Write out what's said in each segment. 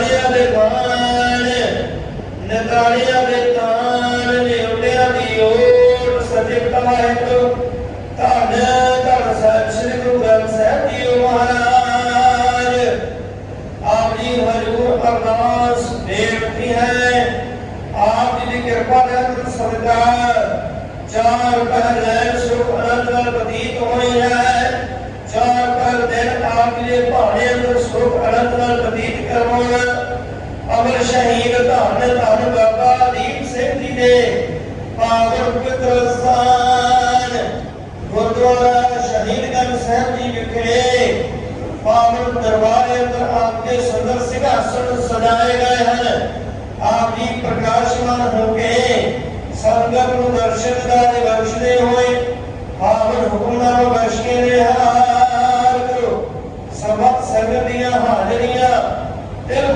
ਨਤਾਲੀਆਂ ਦੇ ਥਾਨ ਨਤਾਲੀਆਂ ਦੇ ਥਾਨ ਨਿਉਟਿਆਂ ਦੀ ਓਟ ਸਤਿ ਕਮਾਇਤ ਧੰਨ ਧੰਨ ਸਾਹਿਬ ਸ੍ਰੀ ਗੁਰੂ ਗ੍ਰੰਥ ਸਾਹਿਬ ਜੀ ਮਹਾਰਾਜ ਆਪ ਜੀ ਹਜ਼ੂਰ ਅਰਦਾਸ ਬੇਨਤੀ ਹੈ ਆਪ ਜੀ ਦੀ ਕਿਰਪਾ ਦੇ ਅੰਦਰ ਸਦਕਾ ਚਾਰ ਪਹਿਰ ਲੈ ਸੁਖ ਅਨੰਦ ਨਾਲ ਬਤੀਤ ਹੋਣੀ ਹੈ ਚਾਰ ਪਹਿਰ ਦਿਨ ਆਪ ਜੀ ਦੇ ਭਾਣੇ ਅੰਦਰ ਸੁਖ ਅਨੰਦ ਨਾਲ ਬਤੀਤ ਕਰ ਸ਼ਹੀਦ ਧੰਨ ਧੰਨ ਬਾਬਾ ਦੀਪ ਸਿੰਘ ਜੀ ਦੇ ਪਾਵਨ ਪਵਿੱਤਰ ਸਥਾਨ ਗੁਰਦੁਆਰਾ ਸ਼ਹੀਦਗੰਜ ਸਾਹਿਬ ਜੀ ਵਿਖੇ ਪਾਵਨ ਦਰਬਾਰ ਅੰਦਰ ਆਪ ਦੇ ਸੁੰਦਰ ਸਿੰਘਾਸਣ ਸਜਾਏ ਗਏ ਹਨ। ਆਪ ਜੀ ਪ੍ਰਕਾਸ਼ਮਾਨ ਹੋ ਕੇ ਸੰਗਤ ਨੂੰ ਦਰਸ਼ਨ ਦਾਰੇ ਬਖਸ਼ਦੇ ਹੋਏ, ਪਾਵਨ ਹੁਕਮ ਬਖਸ਼ ਕੇ ਨਿਹਾਲ ਕਰੋ। ਸਭਾ ਸੰਗਤ ਦੀਆਂ ਹਾਜ਼ਰੀਆਂ ਦਿਲ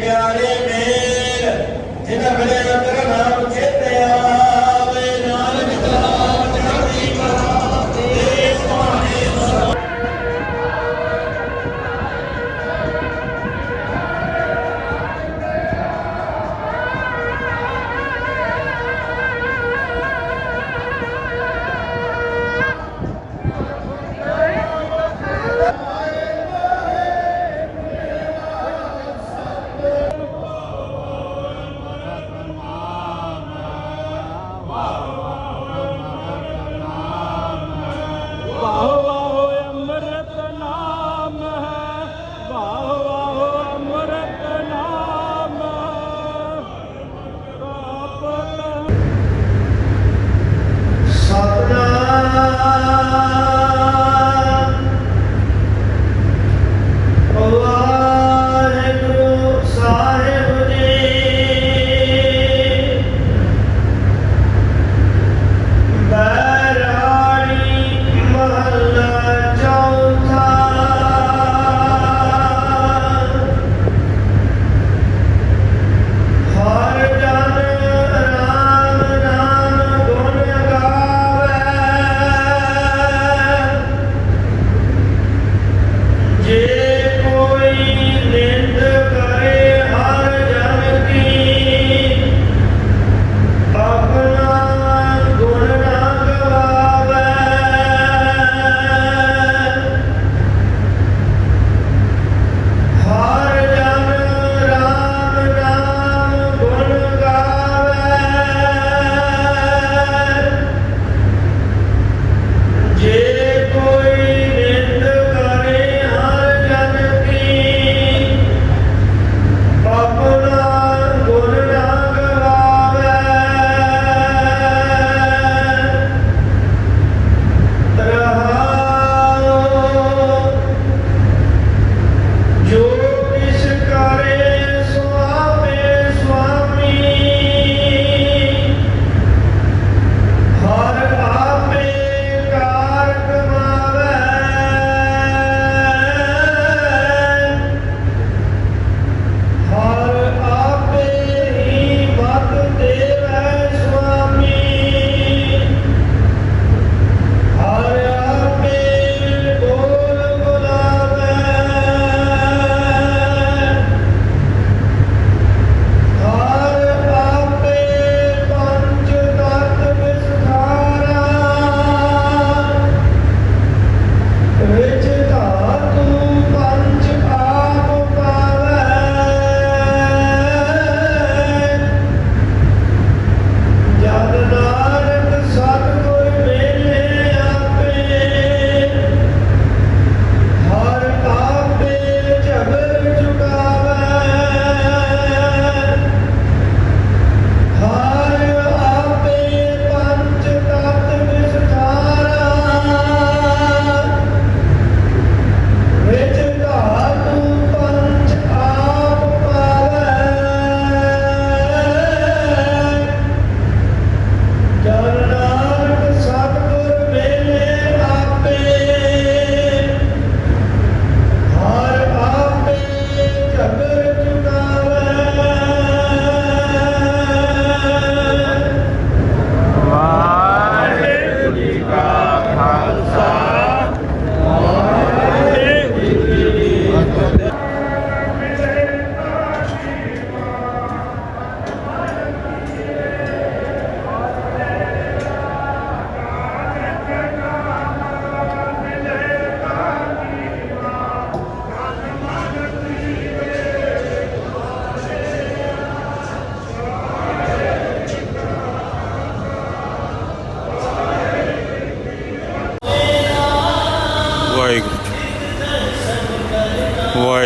प्यारे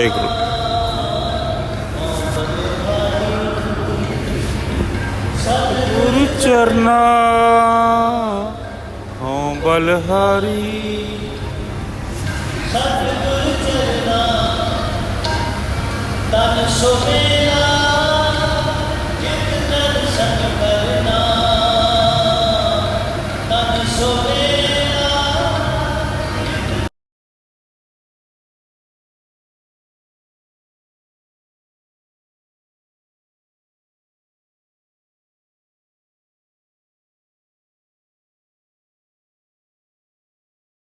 ਵਾਹਿਗੁਰੂ। ਗੁਰੂ ਚਰਨਾ ਹਉ ਬਲਹਾਰੀ। ਸਤਿਗੁਰ ਚਰਨਾ ਤਨ ਸੋਹਣਾ